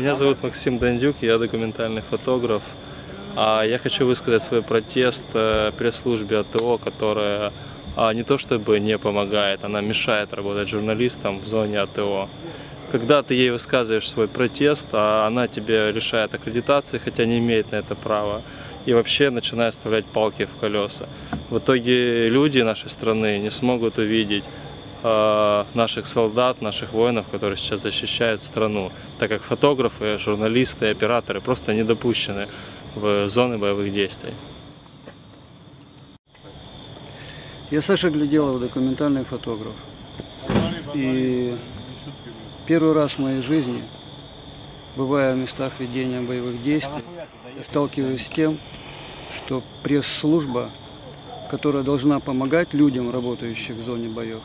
Меня зовут Максим Дандюк, я документальный фотограф. А я хочу высказать свой протест э, пресс-службе АТО, которая а, не то чтобы не помогает, она мешает работать журналистам в зоне АТО. Когда ты ей высказываешь свой протест, а она тебе лишает аккредитации, хотя не имеет на это права, и вообще начинает вставлять палки в колеса. В итоге люди нашей страны не смогут увидеть наших солдат, наших воинов, которые сейчас защищают страну, так как фотографы, журналисты, операторы просто не допущены в зоны боевых действий. Я Саша Гляделов, документальный фотограф. И первый раз в моей жизни, бывая в местах ведения боевых действий, я сталкиваюсь с тем, что пресс-служба, которая должна помогать людям, работающим в зоне боев,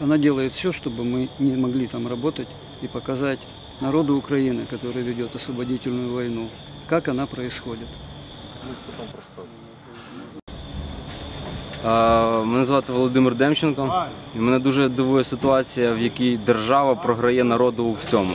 она делает все, чтобы мы не могли там работать и показать народу Украины, который ведет освободительную войну, как она происходит. А, Мене звати Володимир Демченко. І мене дуже дивує ситуація, в якій держава програє народу у всьому.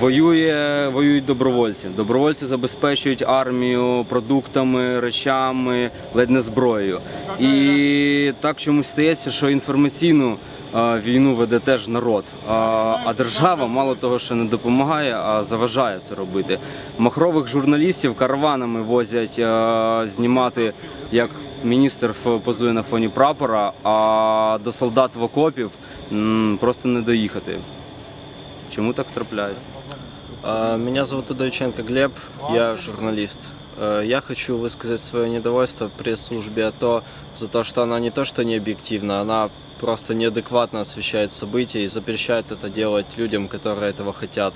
Воює, воюють добровольці. Добровольці забезпечують армію продуктами, речами, ледь не зброєю. І так чомусь стається, що інформаційну а, війну веде теж народ. А, а держава мало того, що не допомагає, а заважає це робити. Махрових журналістів караванами возять а, знімати, як міністр ф- позує на фоні прапора, а до солдат в окопів м, просто не доїхати. Чому так трапляється? А, Меня зовут Удовиченко Глеб, я журналист. Э, Я хочу высказать свое недовольство пресс-службе АТО за то, что она не то что не объективна, она просто неадекватно освещает события и запрещает это делать людям, которые этого хотят.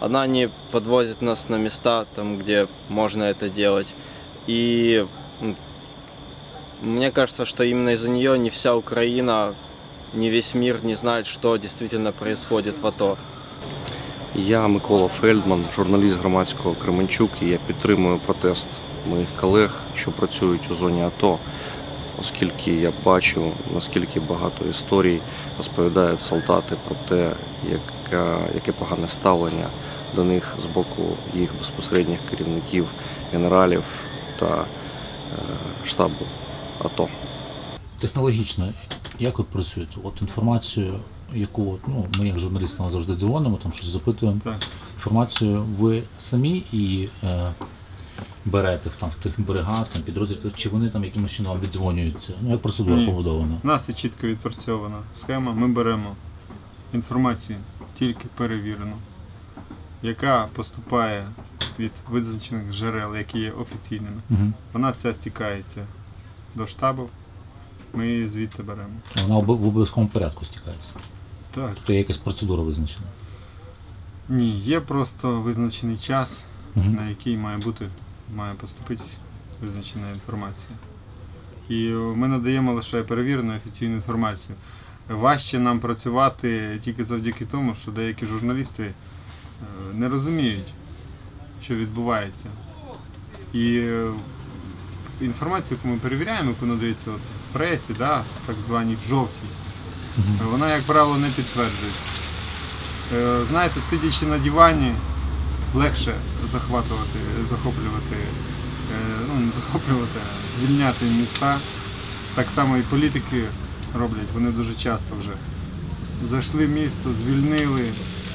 Она не подвозит нас на места, там, где можно это делать. И м, мне кажется, что именно из-за нее не вся Украина, не весь мир не знает, что действительно происходит в АТО. Я Микола Фельдман, журналіст громадського Кременчук, і я підтримую протест моїх колег, що працюють у зоні АТО, оскільки я бачу, наскільки багато історій розповідають солдати про те, яке, яке погане ставлення до них з боку їх безпосередніх керівників, генералів та е, штабу АТО. технологічно, як ви працюєте? От інформацію, яку от, ну, ми як журналісти завжди дзвонимо, там щось запитуємо. Так. Інформацію ви самі і е, берете там, в тих бригад, там, підрозділів, чи вони там якимось чином віддзвонюються? Ну, як процедура Ні. побудована? У нас є чітко відпрацьована схема. Ми беремо інформацію тільки перевірену, яка поступає від визначених джерел, які є офіційними. Угу. Вона вся стікається до штабу. Ми її звідти беремо. Вона об- в обов'язковому порядку стікається. Так. Тобто є якась процедура визначена. Ні, є просто визначений час, Угу. на який має бути, має поступити визначена інформація. І ми надаємо лише перевірену офіційну інформацію. Важче нам працювати тільки завдяки тому, що деякі журналісти е, не розуміють, що відбувається. І е, інформацію, яку ми перевіряємо, яку надається от в пресі, да, в так званій жовтій, вона, як правило, не підтверджується. Е, Знаєте, сидячи на дивані, легше захватувати, захоплювати, е, ну не захоплювати, а звільняти міста. Так само і політики роблять, вони дуже часто вже. Зайшли в місто, звільнили.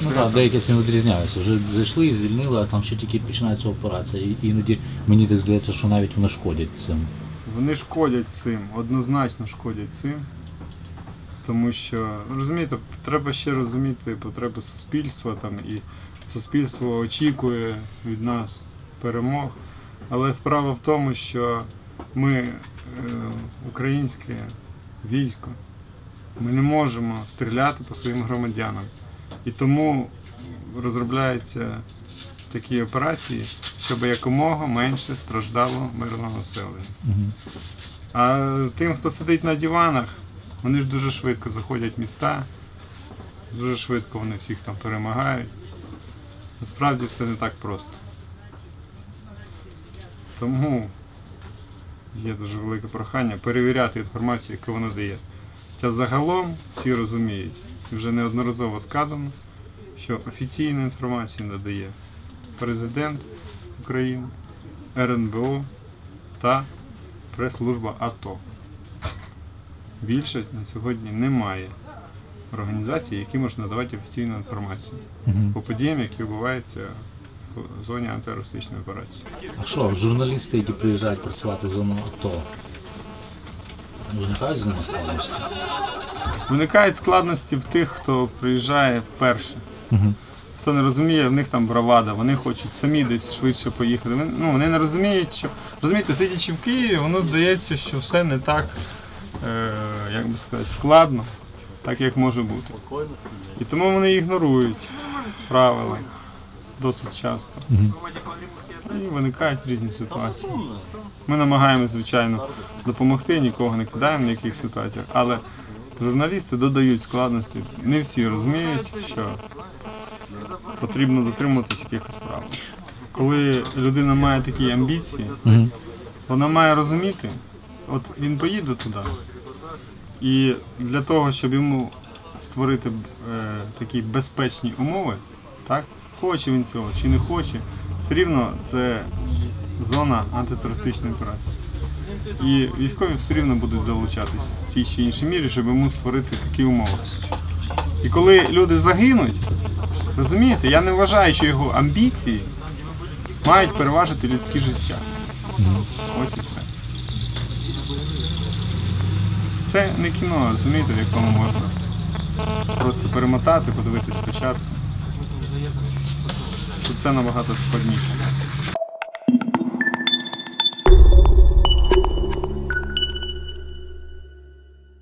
Ну так, деякі цим відрізняються. Вже зайшли і звільнили, а там ще тільки починається операція. І іноді мені так здається, що навіть вони шкодять цим. Вони шкодять цим, однозначно шкодять цим. Тому що, розумієте, треба ще розуміти потреби суспільства там, і суспільство очікує від нас перемог. Але справа в тому, що ми, е, українське військо, ми не можемо стріляти по своїм громадянам. І тому розробляються такі операції, щоб якомога менше страждало мирного населення. А тим, хто сидить на диванах, вони ж дуже швидко заходять в міста, дуже швидко вони всіх там перемагають. Насправді все не так просто. Тому є дуже велике прохання перевіряти інформацію, яку вона дає. Хоча загалом всі розуміють, вже неодноразово сказано, що офіційну інформацію надає президент України, РНБО та прес-служба АТО. Більше на сьогодні немає організацій, які можуть надавати офіційну інформацію Мгм. по подіям, які відбуваються в зоні антитерористичної операції. А що, журналісти, які приїжджають працювати в зону АТО, виникають з ними складності? Виникають складності в тих, хто приїжджає вперше. Мгм. Хто не розуміє, в них там бравада, вони хочуть самі десь швидше поїхати. Вони, ну, вони не розуміють, що. Розумієте, сидячи в Києві, воно здається, що все не так, е, як би сказати, складно, так як може бути. І тому вони ігнорують правила досить часто. І виникають різні ситуації. Ми намагаємося, звичайно, допомогти, нікого не кидаємо в ніяких ситуаціях, але журналісти додають складності. Не всі розуміють, що потрібно дотримуватися якихось правил. Коли людина має такі амбіції, вона має розуміти, от він поїде туди, і для того, щоб йому створити е, такі безпечні умови, так, хоче він цього чи не хоче, все рівно це зона антитерористичної операції. І військові все рівно будуть залучатися в тій чи іншій мірі, щоб йому створити такі умови. І коли люди загинуть, розумієте, я не вважаю, що його амбіції мають переважити людське життя. Ось і все. Це не кіно, розумієте, в якому можна просто перемотати, подивитись спочатку. Все набагато складніше.